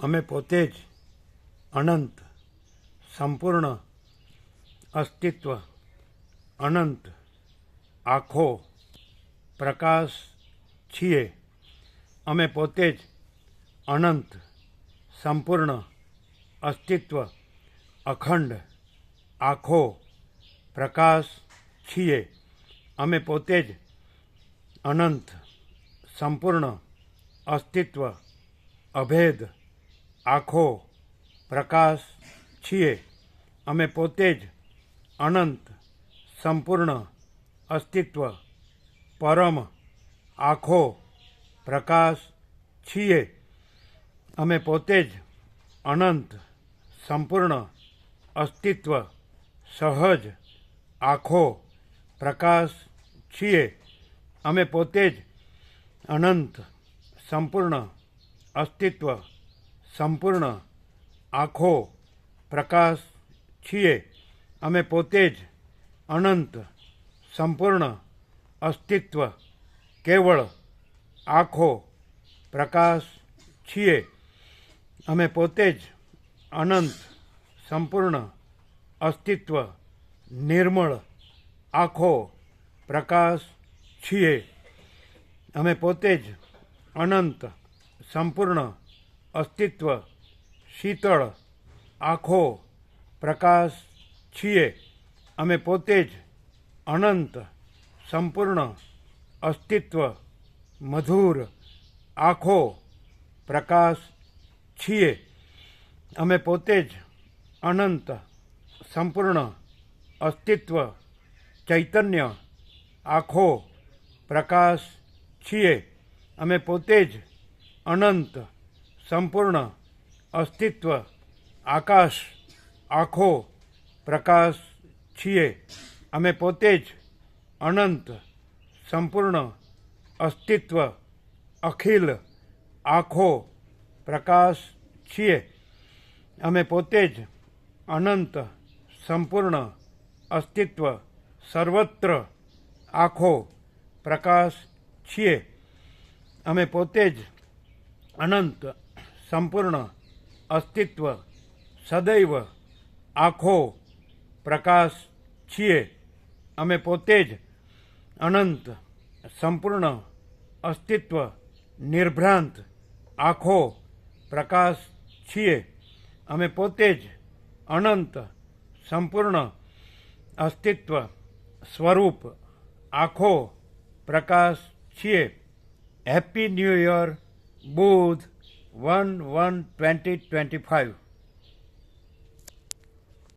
અમે પોતે જ અનંત, સંપૂર્ણ અસ્તિત્વ, અનંત, આખો પ્રકાશ છીએ. અમે પોતે જ અનંત, સંપૂર્ણ અસ્તિત્વ, અખંડ, આખો પ્રકાશ છીએ. અમે પોતે જ અનંત, સંપૂર્ણ અસ્તિત્વ, અભેદ આખો, પ્રકાશ છીએ. અમે પોતે જ અનંત, સંપૂર્ણ, અસ્તિત્વ, પરમ આખો, પ્રકાશ છીએ. અમે પોતે જ અનંત, સંપૂર્ણ, અસ્તિત્વ, સહજ આખો, પ્રકાશ છીએ. અમે પોતે જ અનંત, સંપૂર્ણ, અસ્તિત્વ સંપૂર્ણ આખો પ્રકાશ છીએ. અમે પોતે જ અનંત, સંપૂર્ણ, અસ્તિત્વ, કેવળ આખો પ્રકાશ છીએ. અમે પોતે જ અનંત, સંપૂર્ણ, અસ્તિત્વ, નિર્મળ આખો પ્રકાશ છીએ. અમે પોતે જ અનંત, સંપૂર્ણ અસ્તિત્વ, શીતળ, આખો, પ્રકાશ છીએ. અમે પોતે જ અનંત, સંપૂર્ણ, અસ્તિત્વ, મધુર, આખો, પ્રકાશ છીએ. અમે પોતે જ અનંત, સંપૂર્ણ, અસ્તિત્વ, ચૈતન્ય, આખો, પ્રકાશ છીએ. અમે પોતે જ અનંત સંપૂર્ણ અસ્તિત્વ, આકાશ, આખો, પ્રકાશ છીએ. અમે પોતે જ અનંત, સંપૂર્ણ, અસ્તિત્વ, અખિલ, આખો, પ્રકાશ છીએ. અમે પોતે જ અનંત, સંપૂર્ણ, અસ્તિત્વ, સર્વત્ર આખો, પ્રકાશ છીએ. અમે પોતે જ અનંત સંપૂર્ણ અસ્તિત્વ, સદૈવ આખો પ્રકાશ છીએ. અમે પોતે જ અનંત, સંપૂર્ણ, અસ્તિત્વ, નિર્ભ્રાંત આખો પ્રકાશ છીએ. અમે પોતે જ અનંત, સંપૂર્ણ, અસ્તિત્વ સ્વરૂપ આખો પ્રકાશ છીએ. હેપી ન્યૂ યર, બુધ 1 1